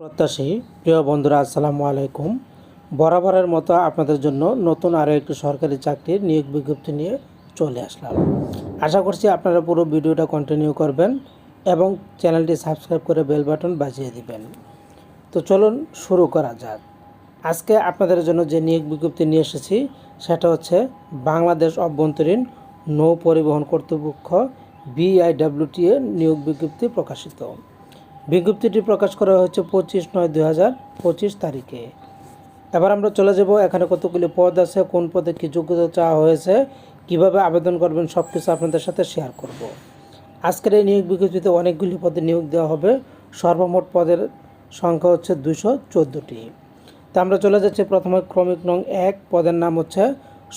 প্রত্যাশী, প্রিয় বন্ধুরা, আসসালামু আলাইকুম। বরাবরের মতো আপনাদের জন্য নতুন আরও একটি সরকারি চাকরির নিয়োগ বিজ্ঞপ্তি নিয়ে চলে আসলাম। আশা করছি আপনারা পুরো ভিডিওটা কন্টিনিউ করবেন এবং চ্যানেলটি সাবস্ক্রাইব করে বেল বাটন বাজিয়ে দিবেন। তো চলুন শুরু করা যাক। আজকে আপনাদের জন্য যে নিয়োগ বিজ্ঞপ্তি নিয়ে এসেছি, সেটা হচ্ছে বাংলাদেশ অভ্যন্তরীণ নৌ পরিবহন কর্তৃপক্ষ বিআইডব্লিউটি এর নিয়োগ বিজ্ঞপ্তি প্রকাশিত। বিজ্ঞপ্তিটি প্রকাশ করা হয়েছে পঁচিশ নয় দুই হাজার পঁচিশ তারিখে। এবার আমরা চলে যাব এখানে কতগুলি পদ আছে, কোন পদে কী যোগ্যতা চাওয়া হয়েছে, কীভাবে আবেদন করবেন সব কিছু আপনাদের সাথে শেয়ার করব। আজকের এই নিয়োগ বিজ্ঞপ্তিতে অনেকগুলি পদে নিয়োগ দেওয়া হবে, সর্বমোট পদের সংখ্যা হচ্ছে দুশো চোদ্দোটি। তা আমরা চলে যাচ্ছি প্রথমে ক্রমিক নং এক, পদের নাম হচ্ছে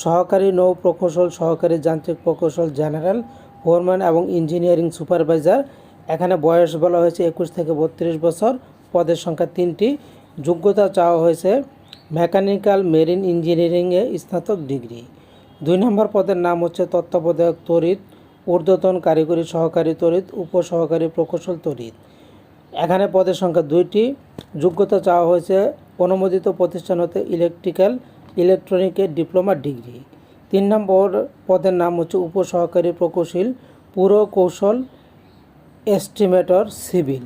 সহকারী নৌ প্রকৌশল, সহকারী যান্ত্রিক প্রকৌশল জেনারেল, ফোরম্যান এবং ইঞ্জিনিয়ারিং সুপারভাইজার এখানে বয়স বলা হয়েছে একুশ থেকে বত্রিশ বছর। পদের সংখ্যা তিনটি। যোগ্যতা চাওয়া হয়েছে মেকানিক্যাল মেরিন ইঞ্জিনিয়ারিংয়ে স্নাতক ডিগ্রি। দুই নম্বর পদের নাম হচ্ছে তত্ত্বাবধায়ক তড়িৎ, ঊর্ধ্বতন কারিগরি সহকারী তড়িৎ, উপসহকারী প্রকৌশল তড়িৎ। এখানে পদের সংখ্যা দুইটি। যোগ্যতা চাওয়া হয়েছে অনুমোদিত প্রতিষ্ঠান হতে ইলেকট্রিক্যাল ইলেকট্রনিকের ডিপ্লোমা ডিগ্রি। তিন নম্বর পদের নাম হচ্ছে উপসহকারী প্রকৌশল পুরো কৌশল এস্টিমেটর সিভিল।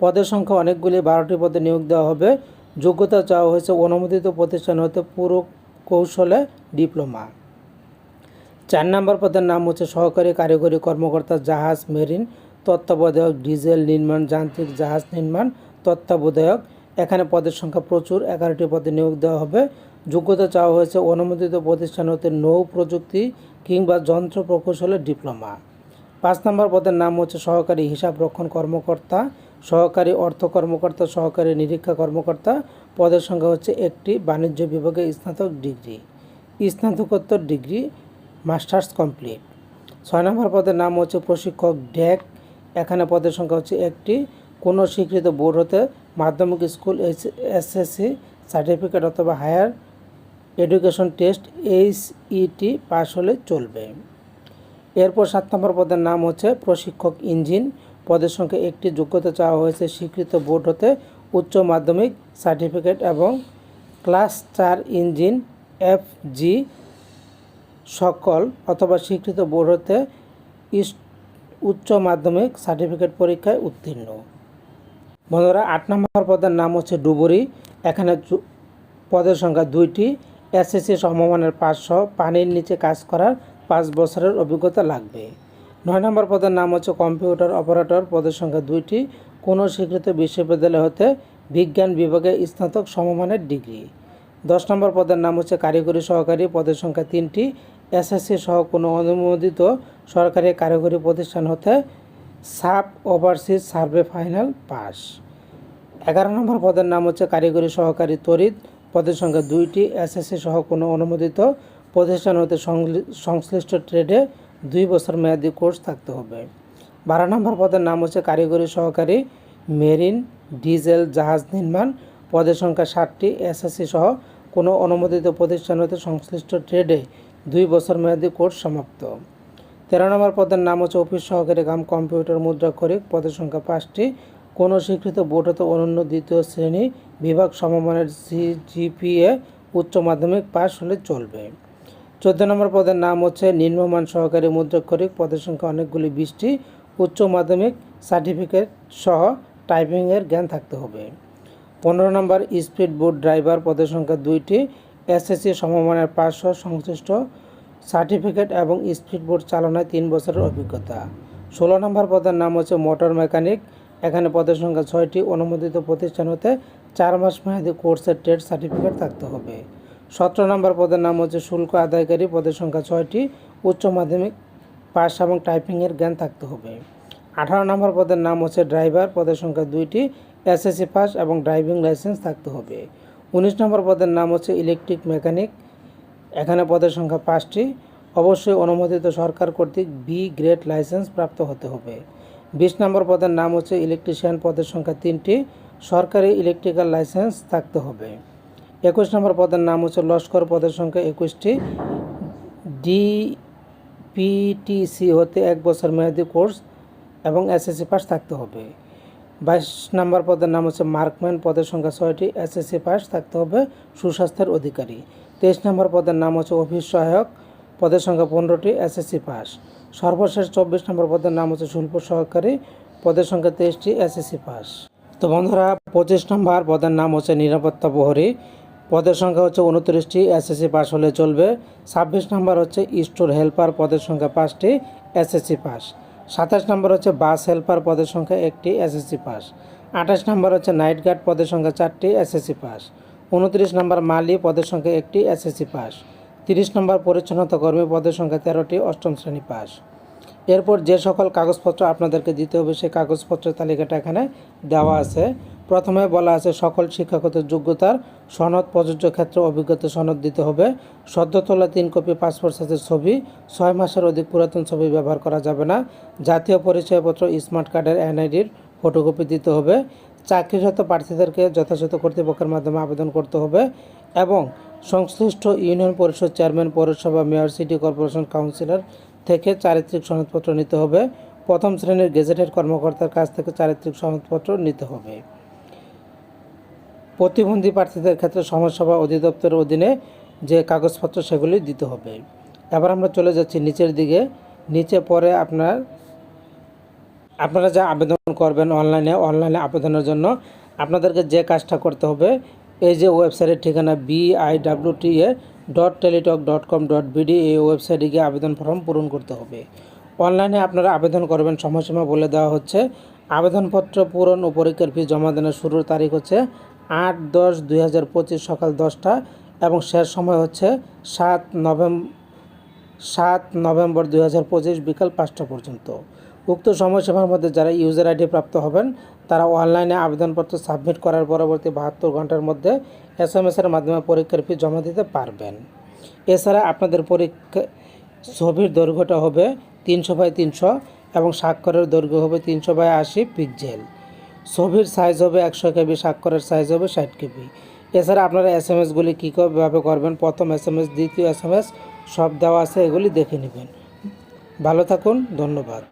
পদের সংখ্যা অনেকগুলি, বারোটি পদে নিয়োগ দেওয়া হবে। যোগ্যতা চাওয়া হয়েছে অনুমোদিত প্রতিষ্ঠান হতে পুরো কৌশলে ডিপ্লোমা। চার নম্বর পদের নাম হচ্ছে সহকারী কারিগরি কর্মকর্তা জাহাজ মেরিন, তত্ত্বাবধায়ক ডিজেল নির্মাণ, যান্ত্রিক জাহাজ নির্মাণ, তত্ত্বাবধায়ক। এখানে পদের সংখ্যা প্রচুর, এগারোটি পদে নিয়োগ দেওয়া হবে। যোগ্যতা চাওয়া হয়েছে অনুমোদিত প্রতিষ্ঠান হতে নৌ প্রযুক্তি কিংবা যন্ত্র প্রকৌশলের ডিপ্লোমা। পাঁচ নম্বর পদের নাম হচ্ছে সহকারী হিসাব রক্ষণ কর্মকর্তা, সহকারী অর্থ কর্মকর্তা, সহকারী নিরীক্ষা কর্মকর্তা। পদের সংখ্যা হচ্ছে একটি, বাণিজ্য বিভাগে স্নাতক ডিগ্রি, স্নাতকোত্তর ডিগ্রি, মাস্টার্স কমপ্লিট। ছয় নম্বর পদের নাম হচ্ছে প্রশিক্ষক ড্যাক এখানে পদের সংখ্যা হচ্ছে একটি। কোনো স্বীকৃত বোর্ড হতে মাধ্যমিক স্কুল, এস এসএসসি সার্টিফিকেট অথবা higher education test HET pass হলে চলবে। এরপর সাত নম্বর পদের নাম হচ্ছে প্রশিক্ষক ইঞ্জিন। পদের সংখ্যা একটি যোগ্যতা চাওয়া হয়েছে স্বীকৃত বোর্ড হতে উচ্চ মাধ্যমিক সার্টিফিকেট এবং ক্লাস চার ইঞ্জিন এফ জি সকল অথবা স্বীকৃত বোর্ড হতে উচ্চ মাধ্যমিক সার্টিফিকেট পরীক্ষায় উত্তীর্ণ। বন্ধুরা, আট নম্বর পদের নাম হচ্ছে ডুবুরি। এখানে পদের সংখ্যা দুইটি। এসএসসি সমমানের পাঁচশো। পানির নিচে কাজ করার পাঁচ বছরের অভিজ্ঞতা লাগবে। নয় নম্বর পদের নাম হচ্ছে কম্পিউটার অপারেটর। পদের সংখ্যা দুইটি। কোনো স্বীকৃত বিশ্ববিদ্যালয় হতে বিজ্ঞান বিভাগে স্নাতক সমমানের ডিগ্রি। দশ নম্বর পদের নাম হচ্ছে কারিগরি সহকারী। পদের সংখ্যা তিনটি। এসএসসি সহ কোনো অনুমোদিত সরকারি কারিগরি প্রতিষ্ঠান হতে sub overseas survey final pass. এগারো নম্বর পদের নাম হচ্ছে কারিগরি সহকারী তড়িৎ। পদের সংখ্যা দুইটি। এসএসসি সহ কোনো অনুমোদিত প্রতিষ্ঠান হতে সংশ্লিষ্ট ট্রেডে দুই বছর মেয়াদি কোর্স থাকতে হবে। বারো নম্বর পদের নাম হচ্ছে কারিগরি সহকারী মেরিন ডিজেল জাহাজ নির্মাণ। পদের সংখ্যা ষাটটি এসএসসি সহ কোনো অনুমোদিত প্রতিষ্ঠান হতে সংশ্লিষ্ট ট্রেডে দুই বছর মেয়াদি কোর্স সমাপ্ত। তেরো নম্বর পদের নাম হচ্ছে অফিস সহকারী কাম কম্পিউটার মুদ্রা মুদ্রাক্ষরিক। পদের সংখ্যা পাঁচটি, কোনো স্বীকৃত বোর্ড হতে অনন্য দ্বিতীয় শ্রেণি বিভাগ সমমানের সি জিপিএ উচ্চ মাধ্যমিক পাশ হলে চলবে। চোদ্দ নম্বর পদের নাম হচ্ছে নিম্নমান সহকারী মুদ্রাক্ষরিক পদের সংখ্যা অনেকগুলি, বিশটি। উচ্চ মাধ্যমিক সার্টিফিকেট সহ টাইপিংয়ের জ্ঞান থাকতে হবে। পনেরো নম্বর স্পিড বোট ড্রাইভার, পদের সংখ্যা দুইটি। এসএসসি সমমানের পাঁচশো সংশ্লিষ্ট সার্টিফিকেট এবং স্পিড বোট চালনায় তিন বছরের অভিজ্ঞতা। ষোলো নম্বর পদের নাম হচ্ছে মোটর মেকানিক। এখানে পদের সংখ্যা ছয়টি। অনুমোদিত প্রতিষ্ঠান হতে চার মাস মেয়াদি কোর্সের ট্রেড সার্টিফিকেট থাকতে হবে। সতেরো নম্বর পদের নাম হচ্ছে শুল্ক আদায়কারী। পদের সংখ্যা ছয়টি। উচ্চ মাধ্যমিক পাস এবং টাইপিংয়ের জ্ঞান থাকতে হবে। আঠারো নম্বর পদের নাম হচ্ছে ড্রাইভার। পদের সংখ্যা দুইটি। এসএসসি পাস এবং ড্রাইভিং লাইসেন্স থাকতে হবে। উনিশ নম্বর পদের নাম হচ্ছে ইলেকট্রিক মেকানিক। এখানে পদের সংখ্যা পাঁচটি। অবশ্যই অনুমোদিত সরকার কর্তৃক বি গ্রেড লাইসেন্স প্রাপ্ত হতে হবে। বিশ নম্বর পদের নাম হচ্ছে ইলেকট্রিশিয়ান। পদের সংখ্যা তিনটি। সরকারি ইলেকট্রিক্যাল লাইসেন্স থাকতে হবে। একুশ নম্বর পদের নাম হচ্ছে লস্কর পদের সংখ্যা একুশটি। ডিপিটিসি হতে এক বছর মেয়াদি কোর্স এবং এসএসসি পাস থাকতে হবে। বাইশ নম্বর পদের নাম হচ্ছে মার্কম্যান পদের সংখ্যা ছয়টি, এসএসসি পাস থাকতে হবে সুস্বাস্থ্যের অধিকারী। তেইশ নম্বর পদের নাম হচ্ছে অফিস সহায়ক পদের সংখ্যা পনেরোটি, এসএসসি পাস। সর্বশেষ চব্বিশ নম্বর পদের নাম হচ্ছে শুল্ক সহকারী পদের সংখ্যা তেইশটি, এসএসসি পাস। তো বন্ধুরা, পঁচিশ নম্বর পদের নাম হচ্ছে নিরাপত্তা প্রহরী। পদের সংখ্যা হচ্ছে উনত্রিশটি এসএসসি পাস হলে চলবে। ছাব্বিশ নম্বর হচ্ছে স্টোর হেল্পার পদের সংখ্যা পাঁচটি এসএসসি পাস সাতাশ নম্বর হচ্ছে বাস হেল্পার পদের সংখ্যা একটি এসএসসি পাস আঠাশ নম্বর হচ্ছে নাইট গার্ড পদের সংখ্যা চারটি এসএসসি পাস উনত্রিশ নম্বর মালি পদের সংখ্যা একটি এসএসসি পাস তিরিশ নম্বর পরিচ্ছন্নতা কর্মী, পদের সংখ্যা তেরোটি, অষ্টম শ্রেণি পাস এরপর যে সকল কাগজপত্র আপনাদেরকে দিতে হবে, সেই কাগজপত্রের তালিকাটা এখানে দেওয়া আছে। প্রথমে বলা আছে, সকল শিক্ষাগত যোগ্যতার সনদ, প্রযোজ্য ক্ষেত্রে, অভিজ্ঞতা সনদ দিতে হবে। সদ্য তোলা তিন কপি পাসপোর্ট সাইজের ছবি, ছয় মাসের অধিক পুরাতন ছবি ব্যবহার করা যাবে না। জাতীয় পরিচয়পত্র, স্মার্ট কার্ডের এনআইডির ফটোকপি দিতে হবে। চাকরিরত প্রার্থীদেরকে যথাযথ কর্তৃপক্ষের মাধ্যমে আবেদন করতে হবে এবং সংশ্লিষ্ট ইউনিয়ন পরিষদ চেয়ারম্যান, পৌরসভা, মেয়র, সিটি কর্পোরেশন কাউন্সিলর থেকে চারিত্রিক সনদপত্র নিতে হবে। প্রথম শ্রেণির গেজেটেড কর্মকর্তার কাছ থেকে চারিত্রিক সনদপত্র নিতে হবে। প্রতিবন্ধী প্রার্থীদের ক্ষেত্রে সমাজসেবা অধিদপ্তরের অধীনে যে কাগজপত্র, সেগুলি দিতে হবে। এবার আমরা চলে যাচ্ছি নিচের দিকে। নিচে পরে আপনার, আপনারা যা আবেদন করবেন অনলাইনে অনলাইনে আবেদনের জন্য আপনাদেরকে যে কাজটা করতে হবে, এই যে ওয়েবসাইটের ঠিকানা BIWTA dot Teletalk dot com dot BD, এই ওয়েবসাইটে গিয়ে আবেদন ফর্ম পূরণ করতে হবে। অনলাইনে আপনারা আবেদন করবেন, সময়সীমা বলে দেওয়া হচ্ছে। আবেদনপত্র পূরণ ও পরীক্ষার ফি জমা দেওয়ার শুরুর তারিখ হচ্ছে আট দশ দুই হাজার পঁচিশ সকাল দশটা এবং শেষ সময় হচ্ছে সাত নভেম্বর সাত নভেম্বর দুই হাজার পঁচিশ বিকাল পাঁচটা পর্যন্ত। উক্ত সময়সীমার মধ্যে যারা ইউজার আইডি প্রাপ্ত হবেন, তারা অনলাইনে আবেদনপত্র সাবমিট করার পরবর্তী বাহাত্তর ঘণ্টার মধ্যে এস এম এসের মাধ্যমে পরীক্ষার ফি জমা দিতে পারবেন। এছাড়া আপনাদের পরীক্ষা, ছবির দৈর্ঘ্যটা হবে তিনশো বাই তিনশো এবং স্বাক্ষরের দৈর্ঘ্য হবে তিনশো বাই আশি পিক্সেল ছবির সাইজ হবে একশো কেবি, স্বাক্ষরের সাইজ হবে ষাট কেবি। এছাড়া আপনারা এস এম এসগুলি কীভাবে করবেন? প্রথম এস এম এস দ্বিতীয় এস এম এস সব দেওয়া আছে, এগুলি দেখে নেবেন। ভালো থাকুন, ধন্যবাদ।